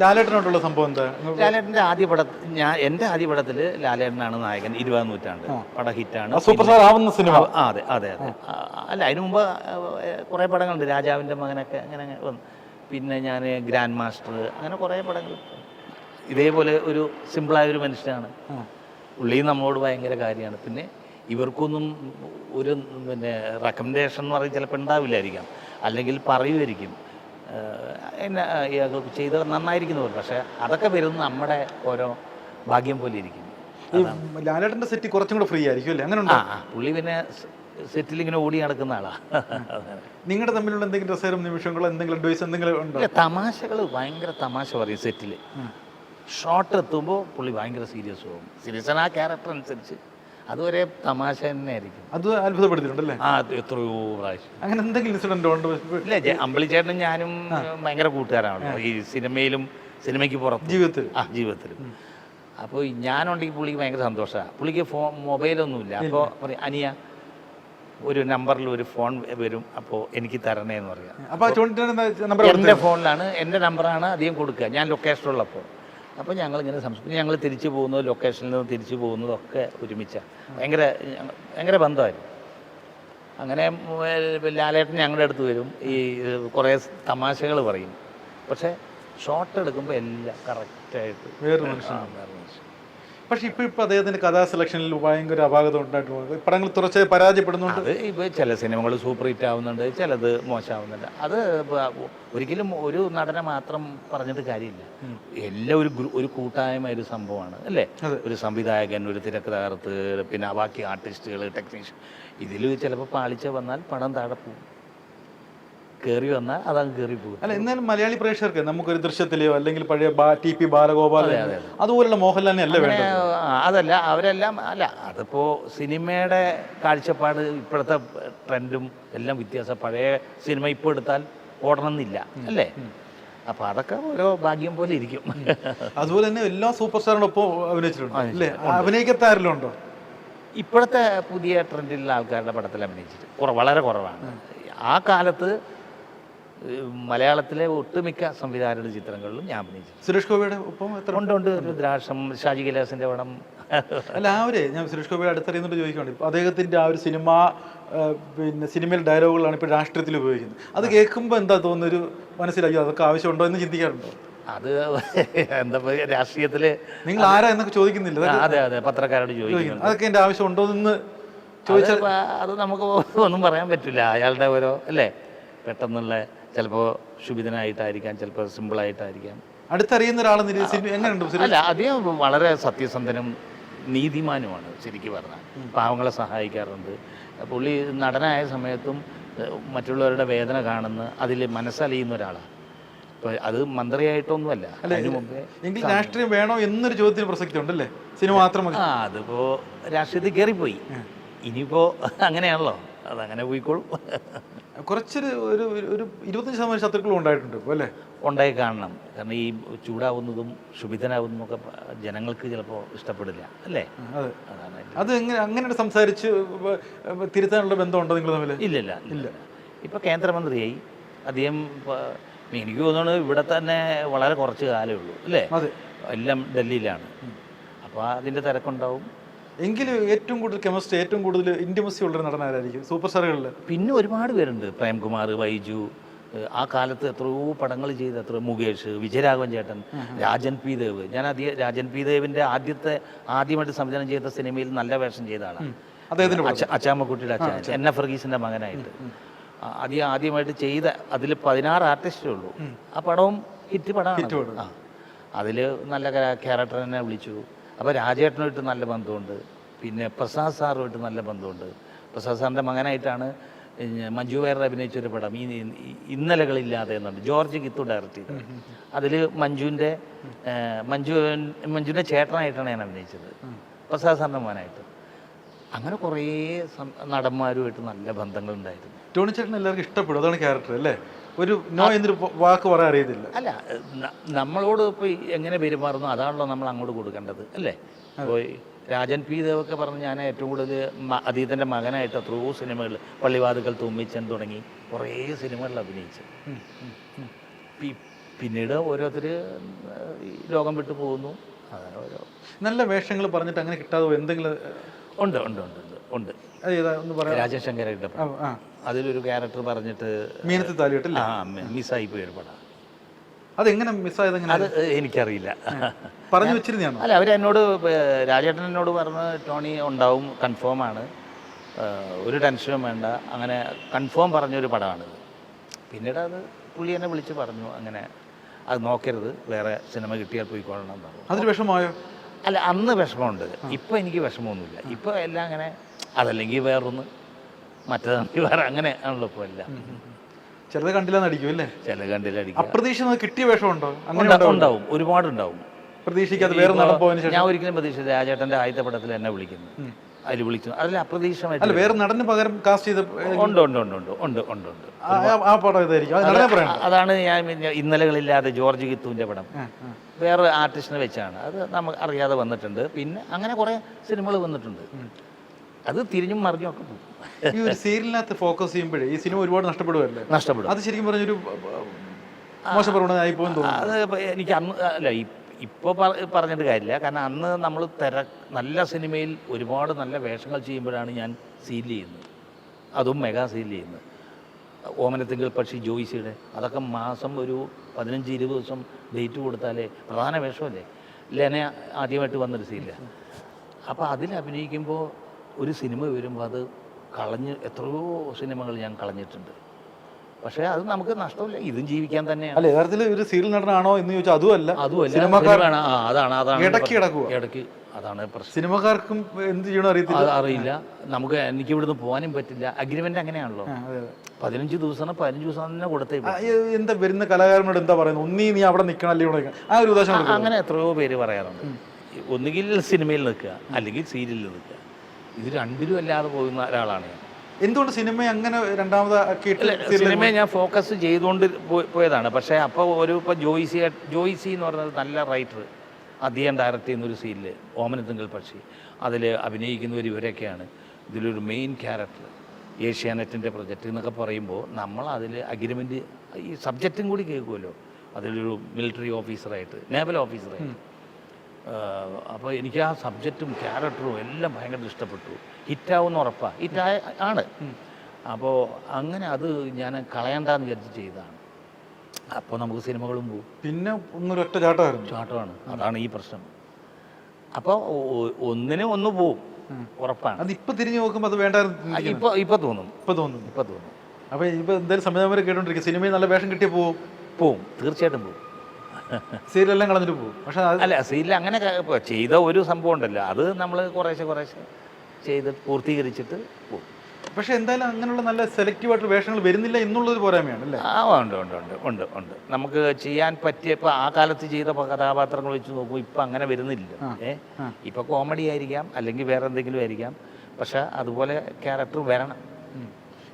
ലാലേട്ടനോട്ടുള്ള സംഭവം എന്താ? ലാലേട്ടന്റെ ആദ്യ പട ഞാൻ എന്റെ ആദ്യ പടത്തിൽ ലാലേട്ടനാണ് നായകൻ ഇരുപതാം നൂറ്റാണ്ട് പട ഹിറ്റാണ്. ആ സൂപ്പർ സ്റ്റാർ ആവുന്ന സിനിമ. അതെ അതെ അതെ. അല്ല അതിനു മുമ്പ് കുറേ പടങ്ങളുണ്ട്. രാജാവിന്റെ മകനൊക്കെ അങ്ങനെ വന്നു. പിന്നെ ഞാൻ ഗ്രാൻഡ് മാസ്റ്റർ അങ്ങനെ കുറേ പടങ്ങൾ. ഇതേപോലെ ഒരു സിമ്പിളായ ഒരു മനുഷ്യനാണ്. ഉള്ളി നമ്മളോട് ഭയങ്കര കാര്യമാണ്. പിന്നെ ഇവർക്കൊന്നും ഒരു പിന്നെ റെക്കമെൻഡേഷൻ എന്ന് പറഞ്ഞാൽ ചിലപ്പോൾ ഉണ്ടാവില്ലായിരിക്കാം. അല്ലെങ്കിൽ പറയുമായിരിക്കും. എന്നെ ഇയാൾക്ക് ചെയ്ത് നന്നായിരിക്കുന്നു പറയും. പക്ഷേ അതൊക്കെ വരുന്നത് നമ്മുടെ ഓരോ ഭാഗ്യം പോലെ ഇരിക്കും ഈ ലാലേട്ടന്റെ സെറ്റ് കുറച്ചും കൂടെ ഫ്രീ ആയിരിക്കും അല്ലേ? അങ്ങനെ ആ ഉണ്ടോ പുള്ളി പിന്നെ സെറ്റിൽ ഇങ്ങനെ ഓടി നടക്കുന്ന ആളാ. നിങ്ങളുടെ തമ്മിലുള്ള എന്തെങ്കിലും രസകരം നിമിഷങ്ങളോ എന്തെങ്കിലും അഡ്വൈസ് എന്തെങ്കിലും ഉണ്ടോ? തമാശകൾ ഭയങ്കര തമാശ പറയും സെറ്റിൽ ഷോട്ട് എത്തുമ്പോൾ പുള്ളി ഭയങ്കര സീരിയസ് പോകും സീരിയസ് ആ ക്യാരക്ടർ അനുസരിച്ച്. അതുവരെ തമാശ തന്നെ ആയിരിക്കും. അത് അത്ഭുതപ്പെടുത്തിയിട്ടുണ്ടല്ലേ? ആ എത്രയോ പ്രാവശ്യം. അങ്ങനെ എന്തെങ്കിലും ഇൻസിഡന്റ് ഉണ്ട്? ഇല്ല ജെ- അമ്പിളിച്ചേട്ടനും ഞാനും ഭയങ്കര കൂട്ടുകാരാണല്ലോ. ഈ സിനിമയിലും സിനിമയ്ക്ക് പുറത്ത്. ജീവിതത്തിൽ ആ ജീവിതത്തിലും. അപ്പോൾ ഞാനുണ്ടെങ്കിൽ പുള്ളിക്ക് ഭയങ്കര സന്തോഷമാണ് പുള്ളിക്ക് ഫോൺ മൊബൈലൊന്നുമില്ല. അപ്പോൾ പറയും അനിയ ഒരു നമ്പറിൽ ഒരു ഫോൺ വരും. അപ്പോൾ എനിക്ക് തരണേ എന്ന് പറയാം. അപ്പൊ ആ ചോദിച്ചിട്ട് നമ്പർ എന്റെ ഫോണിലാണ് എന്റെ നമ്പറാണ് അധികം കൊടുക്കുക. ഞാൻ ലൊക്കേഷനുള്ളപ്പോൾ അപ്പോൾ ഞങ്ങളിങ്ങനെ ഇങ്ങനെ പിന്നെ ഞങ്ങൾ തിരിച്ചു പോകുന്നത് ലൊക്കേഷനിൽ നിന്ന് തിരിച്ചു പോകുന്നതൊക്കെ ഒരുമിച്ചാണ് ഭയങ്കര ഭയങ്കര ബന്ധമായിരുന്നു. അങ്ങനെ ലാലേട്ടൻ ഞങ്ങളുടെ അടുത്ത് വരും. ഈ കുറേ തമാശകൾ പറയും. പക്ഷേ ഷോട്ട് എടുക്കുമ്പോൾ എല്ലാം കറക്റ്റായിട്ട് വേറൊരു മനുഷ്യനാണ് പക്ഷെ ഇപ്പൊ ഇപ്പൊ അദ്ദേഹത്തിന്റെ കഥാ സെലക്ഷനിൽ ഭയങ്കര അപാകത ഉണ്ടായിട്ടുണ്ട്. പടങ്ങൾ തുറച്ച് പരാജയപ്പെടുന്നുണ്ട്. അത് ഇപ്പോൾ ചില സിനിമകൾ സൂപ്പർ ഹിറ്റ് ആവുന്നുണ്ട് ചിലത് മോശമാവുന്നുണ്ട്. അത് ഒരിക്കലും ഒരു നടനെ മാത്രം പറഞ്ഞിട്ട് കാര്യമില്ല. എല്ലാം ഒരു ഒരു കൂട്ടായ്മ ഒരു സംഭവമാണ് അല്ലേ? ഒരു സംവിധായകൻ ഒരു തിരക്കഥാകൃത്ത് പിന്നെ ബാക്കി ആർട്ടിസ്റ്റുകൾ ടെക്നീഷ്യൻ. ഇതിൽ ചിലപ്പോൾ പാളിച്ച വന്നാൽ പണം താഴെ പോകും. കയറി വന്നാൽ അതങ്ങ് കയറി പോകും. അല്ല എന്നാലും മലയാളി പ്രേക്ഷകർക്ക് നമുക്കൊരു ദൃശ്യത്തിലെയോ അല്ലെങ്കിൽ പഴയ ടി പി ബാലഗോപാൽ അതുപോലുള്ള മോഹൻലാലിനെ അല്ല വേണ്ടത്? അതല്ല അവരെല്ലാം അല്ല അതിപ്പോ സിനിമയുടെ കാഴ്ചപ്പാട് ഇപ്പോഴത്തെ ട്രെൻഡും എല്ലാം വ്യത്യാസം. പഴയ സിനിമ ഇപ്പോൾ എടുത്താൽ ഓടണമെന്നില്ല അല്ലേ? അപ്പൊ അതൊക്കെ ഓരോ ഭാഗ്യം പോലെ ഇരിക്കും. അതുപോലെ തന്നെ എല്ലാ സൂപ്പർ സ്റ്റാറിനൊപ്പം അഭിനയിച്ചിട്ടുണ്ട് അല്ലേ? അഭിനയിക്കാത്ത ഉണ്ടോ? ഇപ്പോഴത്തെ പുതിയ ട്രെൻഡിലുള്ള ആൾക്കാരുടെ പടത്തിൽ അഭിനയിച്ചിട്ട് വളരെ കുറവാണ്. ആ കാലത്ത് മലയാളത്തിലെ ഒട്ടുമിക്ക സംവിധായകരുടെ ചിത്രങ്ങളിലും ഞാൻ അഭിനയിച്ചു സുരേഷ് ഗോപിയുടെ ഒപ്പം എത്ര ഉണ്ട് ഉണ്ട്. രുദ്രാക്ഷം ഷാജി കൈലാസിന്റെ പടം അല്ല ആ ഒരു ഞാൻ സുരേഷ് ഗോപിയുടെ അടുത്തറിയുന്നുണ്ട് ചോദിക്കുന്നുണ്ട് ഇപ്പോൾ അദ്ദേഹത്തിന്റെ ആ ഒരു സിനിമ പിന്നെ സിനിമയിൽ ഡയലോഗുകളാണ് ഇപ്പോൾ രാഷ്ട്രീയത്തിൽ ഉപയോഗിക്കുന്നത്. അത് കേൾക്കുമ്പോൾ എന്താ തോന്നുന്നു ഒരു മനസ്സിലാക്കി അതൊക്കെ ആവശ്യമുണ്ടോ എന്ന് ചിന്തിക്കാറുണ്ടോ? അത് എന്താ രാഷ്ട്രീയത്തിൽ നിങ്ങൾ ആരാ എന്നൊക്കെ ചോദിക്കുന്നില്ല. അതെ അതെ പത്രക്കാരോട് ചോദിക്കുന്നു അതൊക്കെ എന്റെ ആവശ്യമുണ്ടോ എന്ന് ചോദിച്ചാൽ അത് നമുക്ക് ഒന്നും പറയാൻ പറ്റില്ല. അയാളുടെ ഓരോ അല്ലേ? പെട്ടെന്നുള്ള ചിലപ്പോൾ ശുഭിതനായിട്ടായിരിക്കാം ചിലപ്പോൾ സിമ്പിളായിട്ടായിരിക്കാം. അടുത്തറിയുന്ന ഒരാളെന്ന് എങ്ങനെയുണ്ട്? അല്ല അദ്ദേഹം വളരെ സത്യസന്ധനും നീതിമാനുമാണ് ശരിക്കും പറഞ്ഞാൽ. പാവങ്ങളെ സഹായിക്കാറുണ്ട്. പുള്ളി നടനായ സമയത്തും മറ്റുള്ളവരുടെ വേദന കാണുന്ന അതിൽ മനസ്സലിയുന്ന ഒരാളാണ്. അത് മന്ത്രിയായിട്ടൊന്നുമല്ല എങ്കിൽ രാഷ്ട്രീയം വേണോ എന്നൊരു ചോദ്യത്തിന് പ്രസക്തി ഉണ്ടല്ലേ സിനിമ മാത്രം ആ അതിപ്പോ രാഷ്ട്രീയത്തിൽ കയറിപ്പോയി ഇനിയിപ്പോ അങ്ങനെയാണല്ലോ അതങ്ങനെ പോയിക്കോളും. കുറച്ചൊരു ഒരു ഒരു- ഇരുപത്തഞ്ച് ശതമാനം ശത്രുക്കളും ഉണ്ടായിട്ടുണ്ട് അല്ലേ? ഉണ്ടായി കാണണം. കാരണം ഈ ചൂടാവുന്നതും ശുഭിതനാവുന്നതും ഒക്കെ ജനങ്ങൾക്ക് ചിലപ്പോൾ ഇഷ്ടപ്പെടില്ല അല്ലേ? അതെ. എങ്ങനെ അങ്ങനെ സംസാരിച്ച് തിരുത്താനുള്ള ബന്ധമുണ്ടോ നിങ്ങൾ തമ്മിൽ ഇല്ല ഇല്ല ഇപ്പോൾ കേന്ദ്രമന്ത്രിയായി. അദ്ദേഹം എനിക്ക് തോന്നുന്നു ഇവിടെ തന്നെ വളരെ കുറച്ച് കാലമേ ഉള്ളൂ അല്ലേ? അതെ. എല്ലാം ഡൽഹിയിലാണ്. അപ്പോൾ അതിന്റെ തിരക്കുണ്ടാവും. എങ്കിലും ഏറ്റവും കൂടുതൽ കെമിസ്ട്രി ഏറ്റവും കൂടുതൽ ഇന്റിമസി ഉള്ളൊരു നടനാരായിരിക്കും സൂപ്പർ സ്റ്റാറുകളിൽ പിന്നെ ഒരുപാട് പേരുണ്ട്. പ്രേംകുമാർ വൈജു ആ കാലത്ത് എത്രയോ പടങ്ങൾ ചെയ്ത എത്ര മുകേഷ് വിജയരാഘവൻ ചേട്ടൻ രാജൻ പി ദേവ്. ഞാൻ ആദ്യ രാജൻ പി ദേവിന്റെ ആദ്യത്തെ ആദ്യമായിട്ട് സംവിധാനം ചെയ്ത സിനിമയിൽ നല്ല വേഷം ചെയ്തതാണ് അച്ചാമ്മക്കുട്ടിയുടെ അച്ഛൻ എൻ എഫ് വർഗീസിന്റെ മകനായിട്ട്. ആദ്യം ആദ്യമായിട്ട് ചെയ്ത അതിൽ പതിനാറ് ആർട്ടിസ്റ്റേ ഉള്ളൂ. ആ പടവും ഹിറ്റ് പടമാണ്. അതിൽ നല്ല ക്യാരക്ടറിനെ തന്നെ വിളിച്ചു. അപ്പോൾ രാജേട്ടനുമായിട്ട് നല്ല ബന്ധമുണ്ട്. പിന്നെ പ്രസാദ് സാറുമായിട്ട് നല്ല ബന്ധമുണ്ട്. പ്രസാദ് സാറിന്റെ മകനായിട്ടാണ് മഞ്ജു വാര്യർ അഭിനയിച്ചൊരു പടം. ഈ ഇന്നലകളില്ലാതെ എന്നുണ്ട്. ജോർജ് കിത്തു ഡയറക്റ്റ് ചെയ്തത്. അതിൽ മഞ്ജുവിന്റെ മഞ്ജു മഞ്ജുവിന്റെ ചേട്ടനായിട്ടാണ് ഞാൻ അഭിനയിച്ചത്. പ്രസാദ് സാറിന്റെ മകനായിട്ട് അങ്ങനെ കുറേ നടന്മാരുമായിട്ട് നല്ല ബന്ധങ്ങളുണ്ടായിരുന്നു. ടോണി ചേട്ടൻ എല്ലാവർക്കും ഇഷ്ടപ്പെടും. അതാണ് ക്യാരക്ടർ അല്ലേ? ഒരു നോ എന്നൊരു വാക്ക് പറയാൻ അറിയത്തില്ല. അല്ല നമ്മളോട് ഇപ്പോൾ എങ്ങനെ പെരുമാറുന്നു അതാണല്ലോ നമ്മൾ അങ്ങോട്ട് കൊടുക്കേണ്ടത് അല്ലേ? ഇപ്പോൾ രാജൻ പി ദേവൊക്കെ പറഞ്ഞ് ഞാൻ ഏറ്റവും കൂടുതൽ അതീതന്റെ മകനായിട്ട് എത്രയോ സിനിമകൾ പള്ളിവാതുക്കൽ തുമ്മിച്ചൻ തുടങ്ങി കുറേ സിനിമകളിൽ അഭിനയിച്ചു. പിന്നീട് ഓരോരുത്തർ ഈ ലോകം വിട്ടു പോകുന്നു. അങ്ങനെ ഓരോ. നല്ല വേഷങ്ങൾ പറഞ്ഞിട്ട് അങ്ങനെ കിട്ടാതെ എന്തെങ്കിലും ഉണ്ട് ഉണ്ട് ഉണ്ട് ഉണ്ട് ഉണ്ട്. അത് ഒന്ന് പറയാം രാജേഷ് ശങ്കരയുടെ ആ, ആ. അതിലൊരു ക്യാരക്ടർ പറഞ്ഞിട്ട് മീനത്തിൽ താലിയിട്ടില്ല ആ മിസ്സായി പോയൊരു പടം. അതെങ്ങനെ മിസ്സായത് അത് എനിക്കറിയില്ല. പറഞ്ഞു വെച്ചിരുന്നാണോ അല്ല അവരെന്നോട് എന്നോട് രാജേട്ടൻ എന്നോട് പറഞ്ഞ് ടോണി ഉണ്ടാവും കൺഫേം ആണ്. ഒരു ടെൻഷനും വേണ്ട. അങ്ങനെ കൺഫേം പറഞ്ഞൊരു പടമാണിത്. പിന്നീട് അത് പുള്ളി എന്നെ വിളിച്ച് പറഞ്ഞു അങ്ങനെ അത് നോക്കരുത് വേറെ സിനിമ കിട്ടിയാൽ പോയിക്കൊള്ളണം എന്ന് പറഞ്ഞു. അതിന് വിഷമമായോ? അല്ല അന്ന് വിഷമമുണ്ട്. ഇപ്പം എനിക്ക് വിഷമമൊന്നുമില്ല. ഇപ്പോൾ എല്ലാം അങ്ങനെ അതല്ലെങ്കിൽ വേറൊന്ന്. മറ്റേതാണെങ്കിൽ വേറെ അങ്ങനെ ആണല്ലോ ഇപ്പോൾ എല്ലാം. ചിലത് കണ്ടില്ല നടിക്കും അല്ലേ? ചില കണ്ടിലടിക്കുക അപ്രതീക്ഷിതമായി കിട്ടിയ വേഷമുണ്ടോ അങ്ങനെ ഉണ്ടാവും ഉണ്ടാവും. ഒരുപാടുണ്ടാവും പ്രതീക്ഷിക്കാതെ വേറെ ശേഷം? ഞാൻ ഒരിക്കലും പ്രതീക്ഷിച്ചത് രാജേട്ടന്റെ ആദ്യത്തെ പടത്തിൽ എന്നെ വിളിക്കുന്നു. അതിൽ വിളിച്ചു. അതിൽ അപ്രതീക്ഷിതമായിട്ട് വേറെ നടന് പകരം കാസ്റ്റ് ചെയ്ത ഉണ്ട് ഉണ്ട് ഉണ്ട് ഉണ്ട് ഉണ്ട് ഉണ്ട് ഉണ്ട്. ആ- പടം ഇതായിരിക്കും. അതാണ് ഞാൻ ഇന്നലകളില്ലാതെ ജോർജ് കിത്തുവിന്റെ പടം. വേറെ ആർട്ടിസ്റ്റിനെ വെച്ചാണ്. അത് നമുക്ക് അറിയാതെ വന്നിട്ടുണ്ട്. പിന്നെ അങ്ങനെ കുറേ സിനിമകൾ വന്നിട്ടുണ്ട്. അത് തിരിഞ്ഞും മറിഞ്ഞും ഒക്കെ പോകും. ഈ ഒരു സീരിയലിനകത്ത് ഫോക്കസ് ചെയ്യുമ്പോഴേ ഈ സിനിമ ഒരുപാട് നഷ്ടപ്പെടുമല്ലേ നഷ്ടപ്പെടും. അത് ശരിക്കും പറഞ്ഞൊരു മോശം പ്രവണതയായി തോന്നുന്നു. അത് എനിക്ക് അന്ന് അല്ല ഇപ്പോൾ പറഞ്ഞിട്ട് കാര്യമില്ല. കാരണം അന്ന് നമ്മൾ തിര നല്ല സിനിമയിൽ ഒരുപാട് നല്ല വേഷങ്ങൾ ചെയ്യുമ്പോഴാണ് ഞാൻ സീൽ ചെയ്യുന്നത്. അതും മെഗാ സീൽ ചെയ്യുന്നത്. ഓമനത്തിങ്കൽ പക്ഷി ജോയിസിയുടെ അതൊക്കെ മാസം ഒരു പതിനഞ്ച് ഇരുപത് ദിവസം ഡേറ്റ് കൊടുത്താലേ പ്രധാന വേഷമല്ലേ? ലെന ആദ്യമായിട്ട് വന്നൊരു സീല അപ്പോൾ അതിൽ അഭിനയിക്കുമ്പോൾ ഒരു സിനിമ വരുമ്പോൾ അത് കളഞ്ഞ് എത്രയോ സിനിമകൾ ഞാൻ കളഞ്ഞിട്ടുണ്ട്. പക്ഷേ അത് നമുക്ക് നഷ്ടമില്ല. ഇതും ജീവിക്കാൻ തന്നെയാണ്. അല്ല യഥാർത്ഥത്തിൽ ഒരു സീരിയൽ നടനാണോ എന്ന് ചോദിച്ചാൽ അതുമല്ല. അതാണ് അതാണ് ഇടയ്ക്ക് കിടക്കുക. ഇടയ്ക്ക് അതാണ് പ്രശ്നം. സിനിമക്കാർക്കും എന്ത് ചെയ്യണോ അറിയത്തില്ല. അറിയില്ല. നമുക്ക് എനിക്ക് ഇവിടുന്ന് പോകാനും പറ്റില്ല. അഗ്രിമെന്റ് അങ്ങനെയാണല്ലോ. പതിനഞ്ച് ദിവസം പതിനഞ്ച് ദിവസം തന്നെ കൊടുത്തേ എന്താ വരുന്ന കലാകാരനോട് എന്താ പറയുന്നത്? ഒന്നീ നീ അവിടെ നിൽക്കണം അല്ലെങ്കിൽ ഇവിടെ നിൽക്കണം? ആ ഒരു ഉദ്ദേശം അങ്ങനെ എത്രയോ പേര് പറയാറുണ്ട്. ഒന്നുകിൽ സിനിമയിൽ നിൽക്കുക അല്ലെങ്കിൽ സീരിയലിൽ നിൽക്കുക. ഇത് രണ്ടിലും അല്ലാതെ പോകുന്ന ഒരാളാണ് ഞാൻ. എന്തുകൊണ്ട് സിനിമ അങ്ങനെ രണ്ടാമത് സിനിമയെ ഞാൻ ഫോക്കസ് ചെയ്തുകൊണ്ട് പോയതാണ്. പക്ഷേ അപ്പോൾ ഒരു ഇപ്പോൾ ജോയിസി ജോയിസി എന്ന് പറയുന്നത് നല്ല റൈറ്റർ അദ്ദേഹം ഡയറക്റ്റ് ചെയ്യുന്ന ഒരു സീരിയൽ ഓമനത്തിങ്കൽ പക്ഷി. അതിൽ അഭിനയിക്കുന്നവർ ഇവരൊക്കെയാണ്. ഇതിലൊരു മെയിൻ ക്യാരക്ടർ ഏഷ്യാനെറ്റിന്റെ പ്രൊജക്റ്റ് എന്നൊക്കെ പറയുമ്പോൾ നമ്മൾ അതിൽ അഗ്രിമെന്റ് ഈ സബ്ജക്റ്റും കൂടി കേൾക്കുമല്ലോ അതിലൊരു മിലിറ്ററി ഓഫീസറായിട്ട് നേവൽ ഓഫീസറായിട്ട് അപ്പോൾ എനിക്ക് ആ സബ്ജക്റ്റും ക്യാരക്ടറും എല്ലാം ഭയങ്കര ഇഷ്ടപ്പെട്ടു. ഹിറ്റാവുന്ന ഉറപ്പാണ് ഹിറ്റായ ആണ്. അപ്പോൾ അങ്ങനെ അത് ഞാൻ കളയണ്ടെന്ന് വിചാരിച്ച് ചെയ്തതാണ്. അപ്പോൾ നമുക്ക് സിനിമകളും പോകും പിന്നെ ഒന്നൊരൊറ്റ ചാട്ടമായിരുന്നു. ചാട്ടമാണ്. അതാണ് ഈ പ്രശ്നം. അപ്പോൾ ഒന്നിന് ഒന്ന് പോവും. ഉറപ്പാണ്. അത് ഇപ്പം തിരിഞ്ഞു നോക്കുമ്പോൾ അത് വേണ്ടായിരുന്നു ഇപ്പോൾ ഇപ്പോൾ തോന്നും. ഇപ്പം തോന്നും. ഇപ്പോൾ തോന്നും. അപ്പോൾ ഇപ്പോൾ എന്തായാലും സംവിധാനം കേട്ടോണ്ടിരിക്കും. സിനിമയിൽ നല്ല വേഷം കിട്ടിയ പോവും. പോവും. തീർച്ചയായിട്ടും പോവും. സീരിയൽ എല്ലാം കളഞ്ഞിട്ട് പോകും. പക്ഷെ അല്ല സീരിയൽ അങ്ങനെ ചെയ്ത ഒരു സംഭവം ഉണ്ടല്ലോ. അത് നമ്മൾ കുറേശ്ശെ കുറേശ്ശെ ചെയ്ത് പൂർത്തീകരിച്ചിട്ട് പോകും. പക്ഷെ എന്തായാലും അങ്ങനെയുള്ള നല്ല സെലക്റ്റീവ് ആയിട്ടുള്ള വേഷങ്ങൾ വരുന്നില്ല എന്നുള്ളൊരു പോരായ്മയാണ് അല്ലേ? ആ ഉണ്ട് ഉണ്ട് ഉണ്ട് ഉണ്ട് ഉണ്ട്. നമുക്ക് ചെയ്യാൻ പറ്റിയ ഇപ്പം ആ കാലത്ത് ചെയ്ത കഥാപാത്രങ്ങൾ വെച്ച് നോക്കുമ്പോൾ ഇപ്പം അങ്ങനെ വരുന്നില്ല. ഏ? ഇപ്പം കോമഡി ആയിരിക്കാം അല്ലെങ്കിൽ വേറെ എന്തെങ്കിലും ആയിരിക്കാം. പക്ഷെ അതുപോലെ ക്യാരക്ടർ വരണം.